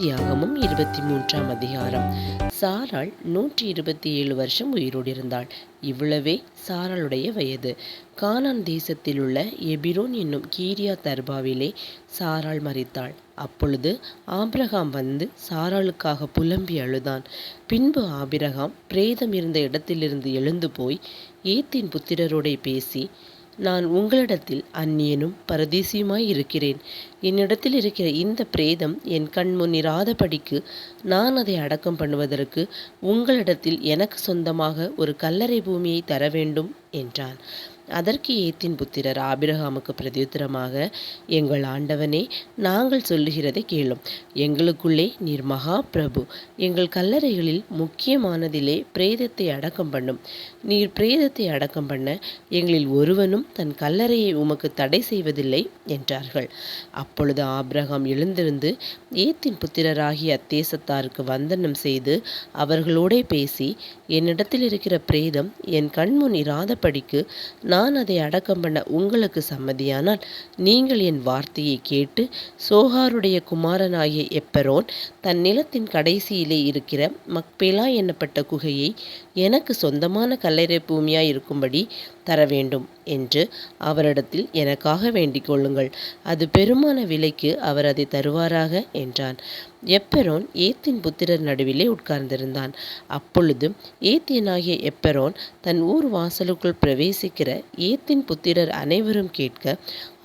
இருபத்தி மூன்றாம் அதிகாரம். சாராள் நூற்றி இருபத்தி ஏழு வருஷம் உயிரோடிருந்தாள். இவ்வளவே சாராளுடைய வயது. கானான் தேசத்தில் உள்ள எபிரோன் என்னும் கீரியா தர்பாவிலே சாராள் மறித்தாள் அப்பொழுது ஆபிரகாம் வந்து சாராளுக்காக புலம்பி அழுதான். பின்பு ஆபிரகாம் பிரேதம் இருந்த இடத்திலிருந்து எழுந்து போய் ஏத்தின் புத்திரரோடே பேசி நான் உங்களிடத்தில் அந்நியனும் பரதேசியுமாய் இருக்கிறேன். என்னிடத்தில் இருக்கிற இந்த பிரேதம் என் கண் முன்னிராதபடிக்கு நான் அதை அடக்கம் பண்ணுவதற்கு உங்களிடத்தில் எனக்கு சொந்தமாக ஒரு கல்லறை பூமியை தர வேண்டும் என்றான் அதற்கு ஏத்தின் புத்திரர் ஆபிரகாமுக்கு பிரதியுத்தரமாக எங்கள் ஆண்டவனே நாங்கள் சொல்லுகிறதை கேளும். எங்களுக்குள்ளே நீர் மகா பிரபு. எங்கள் கல்லறைகளில் முக்கியமானதிலே பிரேதத்தை அடக்கம் பண்ணும். நீர் பிரேதத்தை அடக்கம் பண்ண எங்களில் ஒருவனும் தன் கல்லறையை உமக்கு தடை செய்வதில்லை என்றார்கள். அப்பொழுது ஆபிரகாம் எழுந்திருந்து ஏத்தின் புத்திரராகிய அத்தேசத்தாருக்கு வந்தனம் செய்து அவர்களோடே பேசி என்னிடத்தில் இருக்கிற பிரேதம் என் கண்முன் இராதபடிக்கு நான் நான் அதை அடக்கம் பண்ண உங்களுக்கு சம்மதியானால் நீங்கள் என் வார்த்தையை கேட்டு சோகாருடைய குமாரனாகிய எப்பரோன் தன் நிலத்தின் கடைசியிலே இருக்கிற மக்பேலா என்னப்பட்ட குகையை எனக்கு சொந்தமான கல்லறை பூமியாய் இருக்கும்படி தர வேண்டும் என்று அவரிடத்தில் எனக்காக வேண்டிக் கொள்ளுங்கள். அது பெருமான விலைக்கு அவர் அதை தருவாராக என்றான். எப்பெரோன் ஏத்தின் புத்திரர் நடுவிலே உட்கார்ந்திருந்தான். அப்பொழுது ஏத்தியனாகிய எப்பெரோன் தன் ஊர் வாசலுக்குள் பிரவேசிக்கிற ஏத்தின் புத்திரர் அனைவரும் கேட்க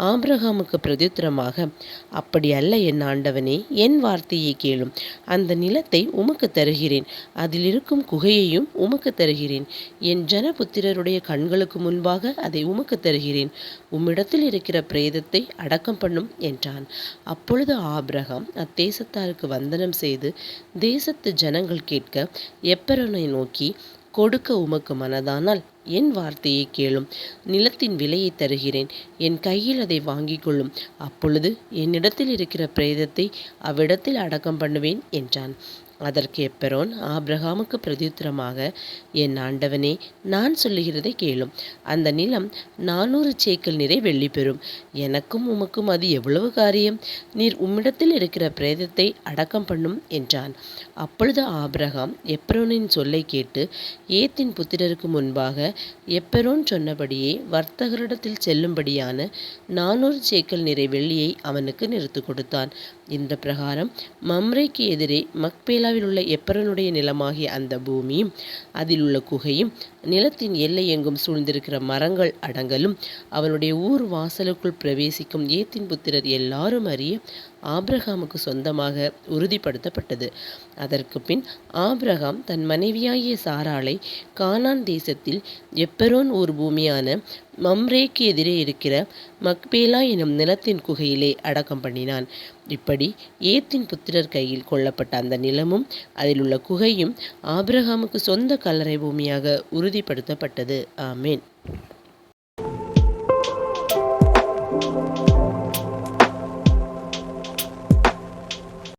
ஆபிரகாமுக்கு பிரதித்திரமாக அப்படி அல்ல என் ஆண்டவனே என் வார்த்தையை கேளும். அந்த நிலத்தை உமக்கு தருகிறேன். அதில் இருக்கும் குகையையும் உமக்கு தருகிறேன். என் ஜனபுத்திரருடைய கண்களுக்கு முன்பாக அதை உமக்கு தருகிறேன். உம்மிடத்தில் இருக்கிற பிரேதத்தை அடக்கம் பண்ணும் என்றான். அப்பொழுது ஆபிரகாம் அத்தேசத்தாருக்கு வந்தனம் செய்து தேசத்து ஜனங்கள் கேட்க எப்பரனை நோக்கி கொடுக்க உமக்கு மனதானால் என் வார்த்தையை கேளும். நிலத்தின் விலையை தருகிறேன். என் கையில் அதை வாங்கிக் கொள்ளும். அப்பொழுது என்னிடத்தில் இருக்கிற பிரேதத்தை அவ்விடத்தில் அடக்கம் பண்ணுவேன் என்றான். அதற்கு எப்பெரோன் ஆப்ரஹாமுக்கு பிரதியுத்தரமாக என் ஆண்டவனே நான் சொல்லுகிறதை கேளும். அந்த நிலம் நானூறு சேக்கல் நிறை வெள்ளி பெறும். எனக்கும் உமக்கும் அது எவ்வளவு காரியம்? நீர் உம்மிடத்தில் இருக்கிற பிரேதத்தை அடக்கம் பண்ணும் என்றான். அப்பொழுது ஆப்ரஹாம் எப்பெரோனின் சொல்லை கேட்டு ஏத்தின் புத்திரருக்கு முன்பாக எப்பெரோன் சொன்னபடியே வர்த்தகரிடத்தில் செல்லும்படியான நானூறு சேக்கல் நிறை வெள்ளியை அவனுக்கு நிறுத்து கொடுத்தான். இந்த பிரகாரம் மம்ரைக்கு எதிரே மக்பேலாவில் உள்ள எப்பரனுடைய நிலமாகிய அந்த பூமியும் அதில் உள்ள குகையும் நிலத்தின் எல்லை எங்கும் சூழ்ந்திருக்கிற மரங்கள் அடங்கலும் அவனுடைய ஊர் வாசலுக்குள் பிரவேசிக்கும் ஏத்தின் புத்திரர் எல்லாரும் அறிய ஆப்ரஹாமுக்கு சொந்தமாக உறுதிப்படுத்தப்பட்டது. அதற்கு பின் ஆப்ரஹாம் தன் மனைவியாகிய சாராளை கானான் தேசத்தில் எப்பரோன் ஊர் பூமியான மம்ரேக்கு எதிரே இருக்கிற மக்பேலா எனும் நிலத்தின் குகையிலே அடக்கம் பண்ணினான். இப்படி ஏத்தின் புத்திரர் கையில் கொல்லப்பட்ட அந்த நிலமும் அதில் உள்ள குகையும் ஆபிரகாமுக்கு சொந்த கல்லறை பூமியாக உறுதிப்படுத்தப்பட்டது. ஆமேன்.